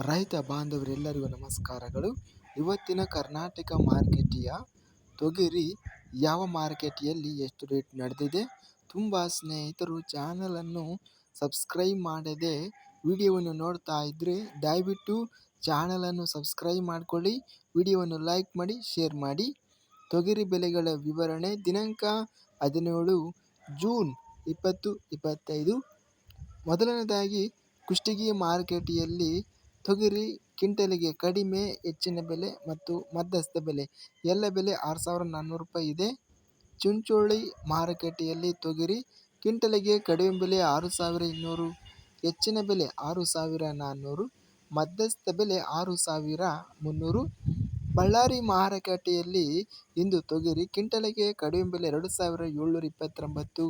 ರೈತ ಬಾಂಧವರೆಲ್ಲರಿಗೂ ನಮಸ್ಕಾರಗಳು. ಇವತ್ತಿನ ಕರ್ನಾಟಕ ಮಾರ್ಕೆಟಿಯ ತೊಗರಿ ಯಾವ ಮಾರ್ಕೆಟಿಯಲ್ಲಿ ಎಷ್ಟು ರೇಟ್ ನಡೆದಿದೆ? ತುಂಬ ಸ್ನೇಹಿತರು ಚಾನಲನ್ನು ಸಬ್ಸ್ಕ್ರೈಬ್ ಮಾಡದೆ ವಿಡಿಯೋವನ್ನು ನೋಡ್ತಾ ಇದ್ದರೆ ದಯವಿಟ್ಟು ಚಾನಲನ್ನು ಸಬ್ಸ್ಕ್ರೈಬ್ ಮಾಡಿಕೊಳ್ಳಿ, ವಿಡಿಯೋವನ್ನು ಲೈಕ್ ಮಾಡಿ, ಶೇರ್ ಮಾಡಿ. ತೊಗರಿ ಬೆಲೆಗಳ ವಿವರಣೆ ದಿನಾಂಕ ಹದಿನೇಳು ಜೂನ್ ಇಪ್ಪತ್ತು ಇಪ್ಪತ್ತೈದು. ಮೊದಲನೇದಾಗಿ ಕುಷ್ಟಗಿ ಮಾರುಕಟ್ಟೆಯಲ್ಲಿ ತೊಗರಿ ಕ್ವಿಂಟಲಿಗೆ ಕಡಿಮೆ, ಹೆಚ್ಚಿನ ಬೆಲೆ ಮತ್ತು ಮಧ್ಯಸ್ಥ ಬೆಲೆ. ಎಲ್ಲ ಬೆಲೆ ಆರು ಸಾವಿರದ ನಾನ್ನೂರು ರೂಪಾಯಿ ಇದೆ. ಚುಂಚೋಳಿ ಮಾರುಕಟ್ಟೆಯಲ್ಲಿ ತೊಗರಿ ಕ್ವಿಂಟಲಿಗೆ ಕಡಿಮೆ ಬೆಲೆ ಆರು ಸಾವಿರ ಇನ್ನೂರು ಹೆಚ್ಚಿನ ಬೆಲೆ ಆರು ಸಾವಿರ ನಾನ್ನೂರು ಮಧ್ಯಸ್ಥ ಬೆಲೆ ಆರು ಸಾವಿರ ಮುನ್ನೂರು ಬಳ್ಳಾರಿ ಮಾರುಕಟ್ಟೆಯಲ್ಲಿ ಇಂದು ತೊಗರಿ ಕ್ವಿಂಟಲಿಗೆ ಕಡಿಮೆ ಬೆಲೆ ಎರಡು ಸಾವಿರ ಏಳ್ನೂರ ಇಪ್ಪತ್ತೊಂಬತ್ತು,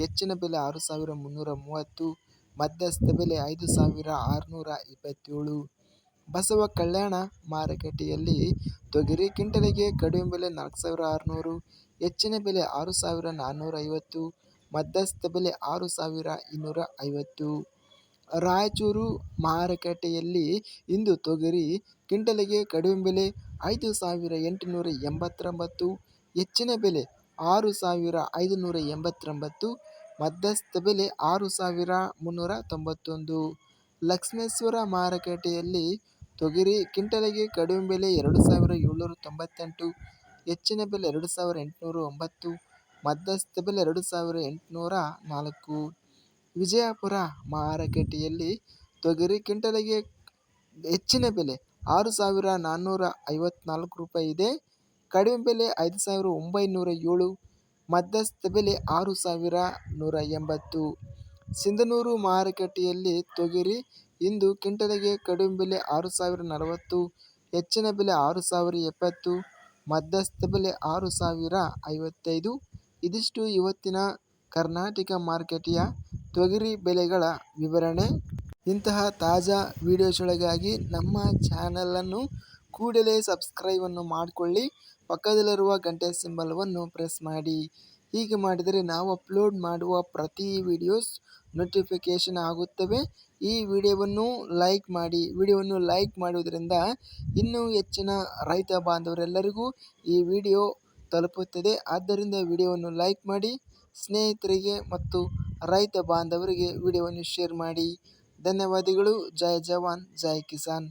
ಹೆಚ್ಚಿನ ಬೆಲೆ ಆರು ಸಾವಿರ ಮುನ್ನೂರ ಮೂವತ್ತು ಮಧ್ಯಸ್ಥ ಬೆಲೆ ಐದು ಸಾವಿರ ಆರುನೂರ ಇಪ್ಪತ್ತೇಳು. ಬಸವ ಕಲ್ಯಾಣ ಮಾರುಕಟ್ಟೆಯಲ್ಲಿ ತೊಗರಿ ಕ್ವಿಂಟಲಿಗೆ ಕಡಿಮೆ ಬೆಲೆ ನಾಲ್ಕು ಸಾವಿರ ಆರುನೂರು, ಹೆಚ್ಚಿನ ಬೆಲೆ ಆರು ಸಾವಿರ ನಾನ್ನೂರ ಐವತ್ತು, ಮಧ್ಯಸ್ಥ ಬೆಲೆ ಆರು ಸಾವಿರ ಇನ್ನೂರ ಐವತ್ತು. ರಾಯಚೂರು ಮಾರುಕಟ್ಟೆಯಲ್ಲಿ ಇಂದು ತೊಗರಿ ಕ್ವಿಂಟಲಿಗೆ ಕಡಿಮೆ ಬೆಲೆ ಐದು ಸಾವಿರ ಎಂಟುನೂರ ಎಂಬತ್ತೊಂಬತ್ತು, ಹೆಚ್ಚಿನ ಬೆಲೆ ಆರು ಸಾವಿರ ಐದುನೂರ ಎಂಬತ್ತೊಂಬತ್ತು ಮಧ್ಯಸ್ಥ ಬೆಲೆ ಆರು ಸಾವಿರ ಮುನ್ನೂರ ತೊಂಬತ್ತೊಂದು. ಲಕ್ಷ್ಮೇಶ್ವರ ಮಾರುಕಟ್ಟೆಯಲ್ಲಿ ತೊಗರಿ ಕ್ವಿಂಟಲಿಗೆ ಕಡಿಮೆ ಬೆಲೆ ಎರಡು ಸಾವಿರ ಏಳ್ನೂರ ತೊಂಬತ್ತೆಂಟು, ಹೆಚ್ಚಿನ ಬೆಲೆ ಎರಡು ಸಾವಿರ ಎಂಟುನೂರ ಒಂಬತ್ತು, ಮಧ್ಯಸ್ಥ ಬೆಲೆ ಎರಡು ಸಾವಿರ ಎಂಟುನೂರ ನಾಲ್ಕು. ವಿಜಯಪುರ ಮಾರುಕಟ್ಟೆಯಲ್ಲಿ ತೊಗರಿ ಕ್ವಿಂಟಲಿಗೆ ಹೆಚ್ಚಿನ ಬೆಲೆ ಆರು ಸಾವಿರ ನಾನ್ನೂರ ಐವತ್ನಾಲ್ಕು ರೂಪಾಯಿ ಇದೆ. ಕಡಿಮೆ ಬೆಲೆ ಐದು ಸಾವಿರ ಒಂಬೈನೂರ ಏಳು ಮಧ್ಯಸ್ಥ ಬೆಲೆ ಆರು ಸಾವಿರ ನೂರ ಎಂಬತ್ತು. ಸಿಂಧನೂರು ಮಾರುಕಟ್ಟೆಯಲ್ಲಿ ತೊಗರಿ ಇಂದು ಕ್ವಿಂಟಲಿಗೆ ಕಡಿಮೆ ಬೆಲೆ ಆರು ಸಾವಿರ ನಲವತ್ತು, ಹೆಚ್ಚಿನ ಬೆಲೆ ಆರು ಸಾವಿರ ಎಪ್ಪತ್ತು, ಮಧ್ಯಸ್ಥ ಬೆಲೆ ಆರು ಸಾವಿರ ಐವತ್ತೈದು. ಇದಿಷ್ಟು ಇವತ್ತಿನ ಕರ್ನಾಟಕ ಮಾರುಕಟ್ಟೆಯ ತೊಗರಿ ಬೆಲೆಗಳ ವಿವರಣೆ. ಇಂತಹ ತಾಜಾ ವಿಡಿಯೋಸ್ಗಳಿಗಾಗಿ ನಮ್ಮ ಚಾನಲನ್ನು ಕೂಡಲೇ ಸಬ್ಸ್ಕ್ರೈಬನ್ನು ಮಾಡಿಕೊಳ್ಳಿ. ಪಕ್ಕದಲ್ಲಿರುವ ಗಂಟೆ ಸಿಂಬಲ್ವನ್ನು ಪ್ರೆಸ್ ಮಾಡಿ. ಹೀಗೆ ಮಾಡಿದರೆ ನಾವು ಅಪ್ಲೋಡ್ ಮಾಡುವ ಪ್ರತಿ ವಿಡಿಯೋಸ್ ನೋಟಿಫಿಕೇಷನ್ ಆಗುತ್ತವೆ. ಈ ವಿಡಿಯೋವನ್ನು ಲೈಕ್ ಮಾಡಿ ವಿಡಿಯೋವನ್ನು ಲೈಕ್ ಮಾಡುವುದರಿಂದ ಇನ್ನೂ ಹೆಚ್ಚಿನ ರೈತ ಬಾಂಧವರೆಲ್ಲರಿಗೂ ಈ ವಿಡಿಯೋ ತಲುಪುತ್ತದೆ. ಆದ್ದರಿಂದ ವಿಡಿಯೋವನ್ನು ಲೈಕ್ ಮಾಡಿ, ಸ್ನೇಹಿತರಿಗೆ ಮತ್ತು ರೈತ ಬಾಂಧವರಿಗೆ ವಿಡಿಯೋವನ್ನು ಶೇರ್ ಮಾಡಿ. ಧನ್ಯವಾದಗಳು. ಜೈ ಜವಾನ್, ಜೈ ಕಿಸಾನ್.